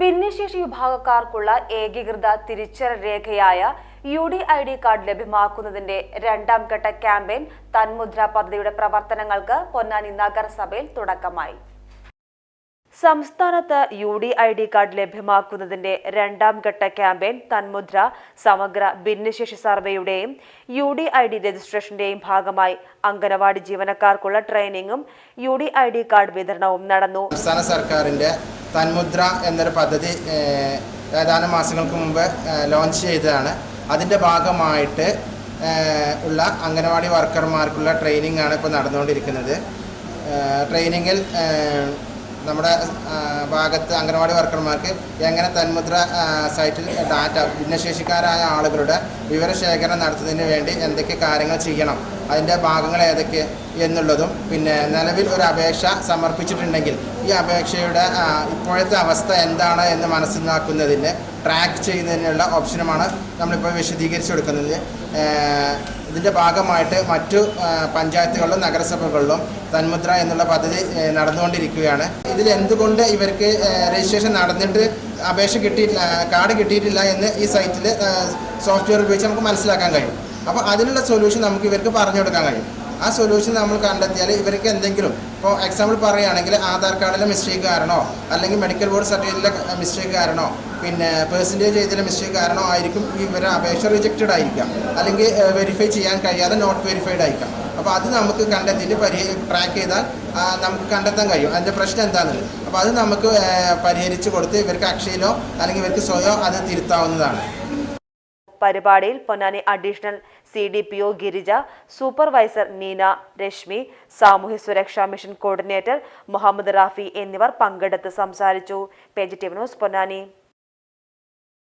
ഭിന്നശേഷി വിഭാഗക്കാർക്കുള്ള ഏകീകൃത തിരിച്ചറി രേഖയായ U D I D card ലഭ്യമാക്കുന്നതിന്റെ രണ്ടാം ഘട്ട ക്യാമ്പയിൻ തന്മുദ്ര പദ്ധതിയുടെ പ്രവർത്തനങ്ങൾക്ക് പൊന്നാനി നഗരസഭയിൽ തുടക്കമായി. സംസ്ഥാനത്ത് U D I D card ലഭ്യമാക്കുന്നതിന്റെ രണ്ടാം ഘട്ട ക്യാമ്പയിൻ തന്മുദ്ര സമഗ്ര ഭിന്നശേഷി സർവേയുടെയും യു ഡി ഐ ഡി രജിസ്ട്രേഷന്റെയും ഭാഗമായി അംഗനവാടി ജീവനക്കാർക്കുള്ള ട്രെയിനിങ്ങും U D I D card വിതരണവും നടന്നു. സംസ്ഥാന സർക്കാരിന്റെ തന്മുദ്ര എന്നൊരു പദ്ധതി ഏതാനും മാസങ്ങൾക്ക് മുമ്പ് ലോഞ്ച് ചെയ്തതാണ്. അതിന്റെ ഭാഗമായിട്ട് ഉള്ള അംഗനവാടി വർക്കർമാർക്കുള്ള ട്രെയിനിങ് ആണ് ഇപ്പോൾ നടന്നുകൊണ്ടിരിക്കുന്നത്. ട്രെയിനിങ്ങിൽ നമ്മുടെ ഭാഗത്ത് അംഗനവാടി വർക്കർമാർക്ക് എങ്ങനെ തന്മുദ്ര സൈറ്റിൽ ഡാറ്റ ഭിന്നശേഷിക്കാരായ ആളുകളുടെ വിവരശേഖരണം നടത്തുന്നതിന് വേണ്ടി എന്തൊക്കെ കാര്യങ്ങൾ ചെയ്യണം അതിന്റെ ഭാഗങ്ങൾ ഏതൊക്കെ എന്നുള്ളതും പിന്നെ നിലവിൽ ഒരു അപേക്ഷ സമർപ്പിച്ചിട്ടുണ്ടെങ്കിൽ ഈ അപേക്ഷയുടെ ഇപ്പോഴത്തെ അവസ്ഥ എന്താണ് എന്ന് മനസ്സിലാക്കുന്നതിന് ട്രാക്ക് ചെയ്യുന്നതിനുള്ള ഓപ്ഷനുമാണ് നമ്മളിപ്പോൾ വിശദീകരിച്ചു കൊടുക്കുന്നത്. ഇതിന്റെ ഭാഗമായിട്ട് മറ്റു പഞ്ചായത്തുകളിലും നഗരസഭകളിലും തന്മുദ്ര എന്നുള്ള പദ്ധതി നടന്നുകൊണ്ടിരിക്കുകയാണ്. ഇതിൽ എന്തുകൊണ്ട് ഇവർക്ക് രജിസ്ട്രേഷൻ നടന്നിട്ട് അപേക്ഷ കിട്ടിയിട്ടില്ല കാർഡ് കിട്ടിയിട്ടില്ല എന്ന് ഈ സൈറ്റിൽ സോഫ്റ്റ്വെയർ ഉപയോഗിച്ച് നമുക്ക് മനസ്സിലാക്കാൻ കഴിയും. അപ്പോൾ അതിനുള്ള സൊല്യൂഷൻ നമുക്ക് ഇവർക്ക് പറഞ്ഞു കൊടുക്കാൻ കഴിയും. ആ സൊല്യൂഷൻ നമ്മൾ കണ്ടെത്തിയാൽ ഇവർക്ക് എന്തെങ്കിലും ഇപ്പോൾ എക്സാമ്പിൾ പറയുകയാണെങ്കിൽ ആധാർ കാർഡിലെ മിസ്റ്റേക്ക് കാരണോ അല്ലെങ്കിൽ മെഡിക്കൽ ബോർഡ് സർട്ടിഫിക്കറ്റിലെ മിസ്റ്റേക്ക് കാരണോ പിന്നെ പേഴ്സന്റേജ് ചെയ്തതിലെ മിസ്റ്റേക്ക് കാരണമായിരിക്കും ആയിരിക്കും ഇവരെ അപേക്ഷ റിജക്റ്റഡ് ആയിരിക്കാം. അല്ലെങ്കിൽ വെരിഫൈ ചെയ്യാൻ കഴിയാതെ നോട്ട് വെരിഫൈഡ് ആയിരിക്കാം. അപ്പോൾ അത് നമുക്ക് കണ്ടെത്തിയിട്ട് പരിഹരി ട്രാക്ക് ചെയ്താൽ നമുക്ക് കണ്ടെത്താൻ കഴിയും. അതിന്റെ പ്രശ്നം എന്താണെന്നുള്ളത് അപ്പോൾ അത് നമുക്ക് പരിഹരിച്ച് കൊടുത്ത് ഇവർക്ക് അക്ഷയിലോ അല്ലെങ്കിൽ ഇവർക്ക് സ്വയോ അത് തിരുത്താവുന്നതാണ്. പരിപാടിയിൽ Ponnani additional C D P O Girija supervisor Neena Reshmi സാമൂഹ്യ സുരക്ഷാ മിഷൻ കോർഡിനേറ്റർ മുഹമ്മദ് റാഫി എന്നിവർ പങ്കെടുത്ത് സംസാരിച്ചു. Page T news Ponnani.